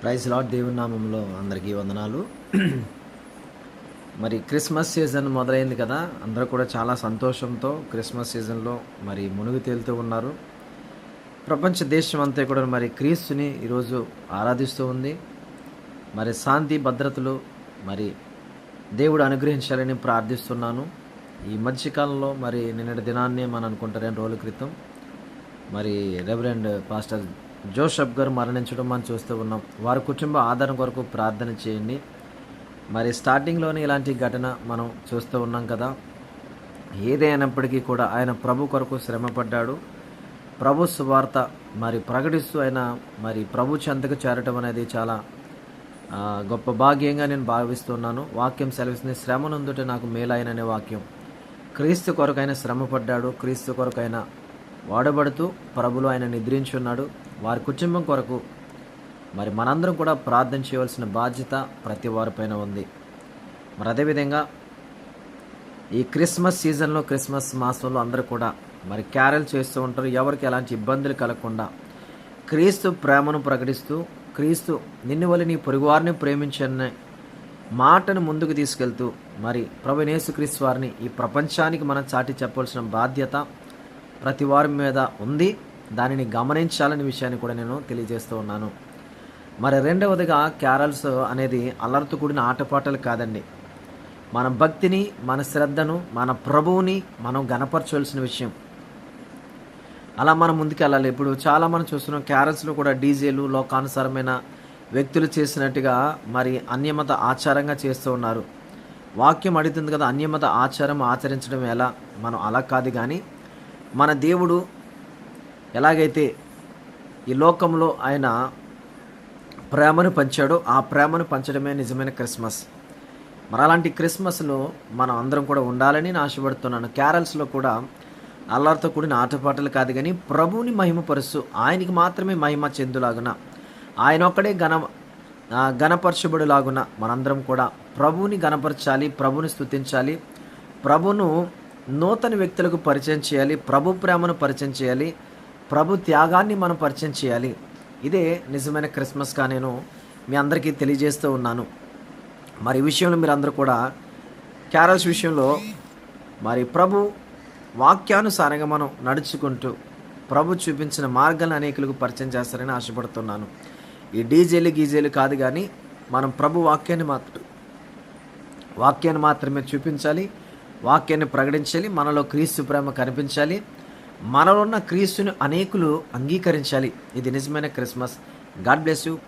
Praise lord దేవుని నామంలో అందరికీ వందనాలు. మరి క్రిస్మస్ సీజన్ మొదలైంది కదా అందరూ కూడా చాలా సంతోషంతో క్రిస్మస్ సీజన్లో మరి మునుగు తేలుతూ ఉన్నారు. ప్రపంచ దేశం అంతా కూడా మరి క్రీస్తుని ఈరోజు ఆరాధిస్తూ ఉంది. మరి శాంతి భద్రతలు మరి దేవుడు అనుగ్రహించాలని ప్రార్థిస్తున్నాను. ఈ మధ్యకాలంలో మరి నిన్నటి దినాన్నే మనం అనుకుంటారు రెండు రోజుల క్రితం. మరి రెవరెండ్ పాస్టర్ జోషఫ్ గారు మరణించడం మనం చూస్తూ ఉన్నాం. వారి కుటుంబ ఆదరణ కొరకు ప్రార్థన చేయండి. మరి స్టార్టింగ్లోనే ఇలాంటి ఘటన మనం చూస్తూ ఉన్నాం కదా. ఏదైనప్పటికీ కూడా ఆయన ప్రభు కొరకు శ్రమపడ్డాడు ప్రభు సువార్త మరి ప్రకటిస్తూ ఆయన మరి ప్రభు చెంతకు చేరటం అనేది చాలా గొప్ప భాగ్యంగా నేను భావిస్తున్నాను. వాక్యం సెలవిస్తుంది శ్రమ నాకు మేలైననే వాక్యం. క్రీస్తు కొరకైన శ్రమపడ్డాడు క్రీస్తు కొరకైన వాడబడుతూ ప్రభులు ఆయన నిద్రించున్నాడు వారి కుటుంబం కొరకు మరి మనందరం కూడా ప్రార్థన చేయవలసిన బాధ్యత ప్రతి వారిపైన ఉంది. మరి అదేవిధంగా ఈ క్రిస్మస్ సీజన్లో క్రిస్మస్ మాసంలో అందరూ కూడా మరి క్యారల్ చేస్తూ ఉంటారు. ఎవరికి ఎలాంటి ఇబ్బందులు కలగకుండా క్రీస్తు ప్రేమను ప్రకటిస్తూ క్రీస్తు నిన్ను వల్ల నీ పొరుగువారిని ప్రేమించనే మాటను ముందుకు తీసుకెళ్తూ మరి ప్రభు యేసుక్రీస్తు వారిని ఈ ప్రపంచానికి మనం చాటి చెప్పవలసిన బాధ్యత ప్రతి వారి మీద ఉంది. దానిని గమనించాలనే విషయాన్ని కూడా నేను తెలియజేస్తూ ఉన్నాను. మరి రెండవదిగా క్యారల్స్ అనేది అల్లరితో కూడిన ఆటపాటలు కాదండి. మన భక్తిని మన శ్రద్ధను మన ప్రభువుని మనం గనపరచవలసిన విషయం. అలా మనం ముందుకెళ్ళాలి ఇప్పుడు చాలా మనం చూస్తున్నాం క్యారల్స్లో కూడా డీజేలు లోకానుసారమైన వ్యక్తులు చేసినట్టుగా మరి అన్యమత ఆచారంగా చేస్తూ ఉన్నారు. వాక్యం అడుగుతుంది కదా అన్యమత ఆచారం ఆచరించడం ఎలా? మనం అలా కాదు కానీ మన దేవుడు ఎలాగైతే ఈ లోకంలో ఆయన ప్రేమను పంచాడో ఆ ప్రేమను పంచడమే నిజమైన క్రిస్మస్. మరి అలాంటి క్రిస్మస్లో మనం అందరం కూడా ఉండాలని నేను ఆశపడుతున్నాను. క్యారల్స్లో కూడా అల్లరితో కూడిన ఆటపాటలు కాదు కానీ ప్రభువుని మహిమపరుస్తూ ఆయనకి మాత్రమే మహిమ చెందులాగున ఆయన ఒక్కడే ఘన ఆ, ఘనపరచబడులాగున మనందరం కూడా ప్రభువుని ఘనపరచాలి ప్రభుని స్తుతించాలి ప్రభును నూతన వ్యక్తులకు పరిచయం చేయాలి ప్రభు ప్రేమను పరిచయం చేయాలి ప్రభు త్యాగాన్ని మనం పరిచయం చేయాలి. ఇదే నిజమైన క్రిస్మస్గా నేను మీ అందరికీ తెలియజేస్తూ ఉన్నాను. మరి ఈ విషయంలో మీరు అందరూ కూడా క్యారల్స్ విషయంలో మరి ప్రభు వాక్యానుసారంగా మనం నడుచుకుంటూ ప్రభు చూపించిన మార్గాలను అనేకులకు పరిచయం చేస్తారని ఆశపడుతున్నాను. ఈ డీజేలు గీజేలు కాదు కానీ మనం ప్రభు వాక్యాన్ని మాత్రం వాక్యాన్ని మాత్రమే చూపించాలి. వాక్యాన్ని ప్రకటించాలి మనలో క్రీస్తు ప్రేమ కనిపించాలి మనలో ఉన్న క్రీస్తుని అనేకులు అంగీకరించాలి. ఇది నిజమైన క్రిస్మస్. God bless you.